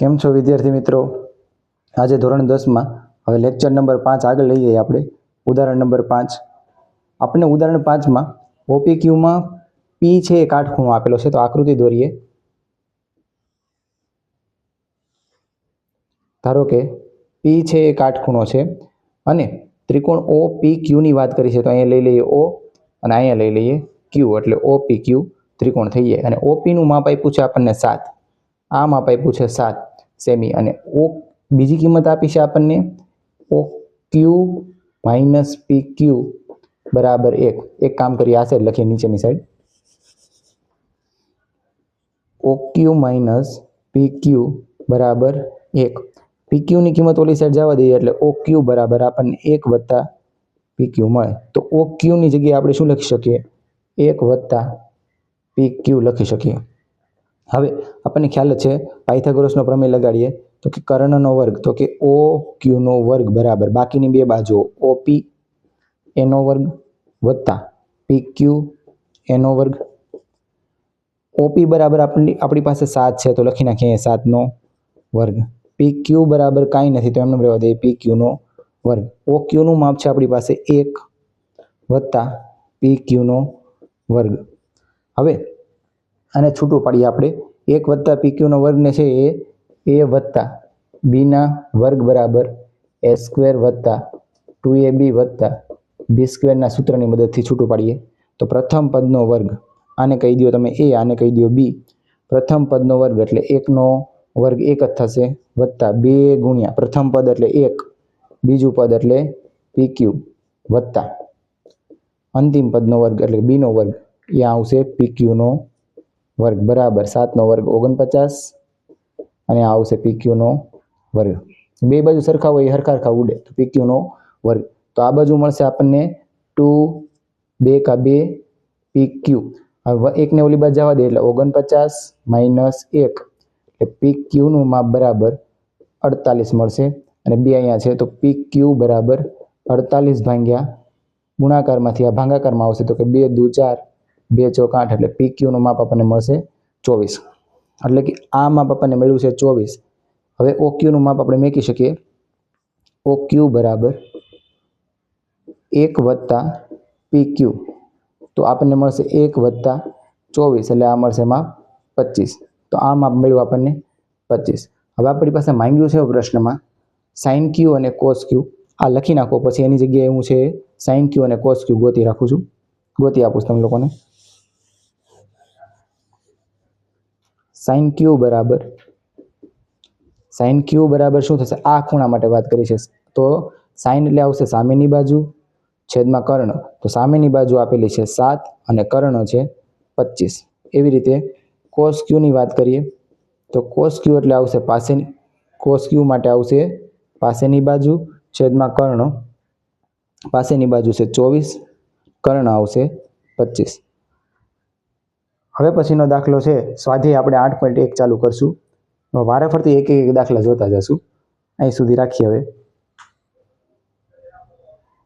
કેમ છો વિદ્યાર્થી મિત્રો? આજે ધોરણ દસમાં હવે લેક્ચર નંબર પાંચ આગળ લઈ જઈએ આપણે. ઉદાહરણ નંબર પાંચ. આપણને ઉદાહરણ પાંચમાં ઓપીક્યુમાં પી છે એ કાટખૂણો આપેલો છે. તો આકૃતિ દોરીએ. ધારો કે પી છે એ કાટખૂણો છે અને ત્રિકોણ ઓ પી ક્યુની વાત કરી છે. તો અહીંયા લઈ લઈએ ઓ અને અહીંયા લઈ લઈએ ક્યુ એટલે ઓ પી ક્યુ ત્રિકોણ થઈ જાય. અને ઓપીનું માપ આપ્યું છે આપણને સાત. આ માપ આપ્યું છે સાત. સેમી. અને ઓ બીજી કિંમત આપી છે આપણને? O Q minus P Q બરાબર એક. એક કામ કરીએ, આ સાઈડ લખીએ, નીચેની side O Q minus P Q બરાબર એક. પી ક્યુની કિંમત ઓલી સાઈડ જવા દઈએ એટલે ઓ ક્યુ બરાબર આપણને એક વત્તા પી ક્યુ મળે. તો ઓ ક્યુની જગ્યાએ આપણે શું લખી શકીએ? એક વત્તા પી ક્યુ લખી શકીએ. હવે આપણને ખ્યાલ છે, પાયથાગોરસનો પ્રમેય લગાડીએ, તો કે કર્ણનો વર્ગ, તો કે ઓ ક્યુનો વર્ગ બરાબર. બાકીની બે બાજુઓ ઓ પી એનો વર્ગ વત્તા પી ક્યુ એનો વર્ગ. ઓપી બરાબર આપણી આપણી પાસે સાત છે, તો લખી નાખીએ સાતનો વર્ગ. પી ક્યુ બરાબર કાંઈ નથી, તો એમને રહેવા દઈએ પી ક્યુનો વર્ગ. ઓ ક્યુનું માપ છે આપણી પાસે એક વત્તા પી ક્યુનો વર્ગ. હવે આને છૂટું પાડીએ આપણે. એક વત્તા પીક્યુનો વર્ગને છે એ એ વત્તા બીના વર્ગ બરાબર એ સ્ક્વેર વત્તા ટુ એ બી વત્તા બી સ્ક્વેરના સૂત્રની મદદથી છૂટું પાડીએ. તો પ્રથમ પદનો વર્ગ આને કહી દો તમે એ આને કહી દો બી પ્રથમ પદનો વર્ગ એટલે એકનો વર્ગ એક જ થશે વત્તા બે ગુણ્યા પ્રથમ પદ એટલે એક, બીજું પદ એટલે પી ક્યુ વત્તા. અંતિમ પદનો વર્ગ એટલે બીનો વર્ગ. એ આવશે પી ક્યુનો વર્ગ બરાબર સાતનો વર્ગ ઓગણપચાસ અને આ આવશે પી ક્યુનો વર્ગ. બે બાજુ સરખા હોય એ હરખા હરખા ઉડે, તો પીક્યુનો વર્ગ. તો આ બાજુ મળશે આપણને ટુ, બે કા બે પી ક્યુ. હવે એકને ઓલી બાજુ જવા દે, એટલે ઓગણપચાસ માઇનસ એક. એટલે પીક્યુનું માપ બરાબર અડતાલીસ મળશે. અને બે અહીંયા છે, તો પીક્યુ બરાબર અડતાલીસ ભાંગ્યા ગુણાકારમાંથી આ ભાંગાકારમાં આવશે. તો કે બે દુ ચાર બે ચોક આઠ એટલે પી ક્યુનું માપ આપણને મળશે ચોવીસ. એટલે કે આ માપ આપણને મળ્યું છે ચોવીસ. હવે ઓ ક્યુનું માપ આપણે મેકી શકીએ. ઓ ક્યુ બરાબર એક વત્તા પી ક્યુ તો આપણને મળશે એક વત્તા ચોવીસ એટલે આ મળશે માપ પચીસ. તો આ માપ મળ્યું આપણને પચીસ. હવે આપણી પાસે માંગ્યું છે પ્રશ્નમાં સાઇન ક્યુ અને કોસ ક્યુ આ લખી નાખો, પછી એની જગ્યાએ હું છે સાઇન ક્યુ અને કોસ ક્યુ ગોતી રાખું છું. ગોતી આપું છું તમે લોકોને. સાઇન ક્યુ બરાબર? સાઇન ક્યુ બરાબર શું થશે? આ ખૂણા માટે વાત કરી છે. તો સાઇન એટલે આવશે સામેની બાજુ, છેદમાં કર્ણ. તો સામેની બાજુ આપેલી છે સાત અને કર્ણ છે પચીસ. એવી રીતે કોસ ક્યુની વાત કરીએ, તો કોસ ક્યુ એટલે આવશે પાસેની કોસ ક્યુ માટે આવશે પાસેની બાજુ, છેદમાં કર્ણ. પાસેની બાજુ છે ચોવીસ, કર્ણ આવશે પચીસ. હવે પછીનો દાખલો છે, સ્વાધ્યાય આપણે આઠ પોઈન્ટ એક ચાલુ કરશું. વારે ફરતી એક એક દાખલા જોતા જશું. અહીં સુધી રાખીએ હવે.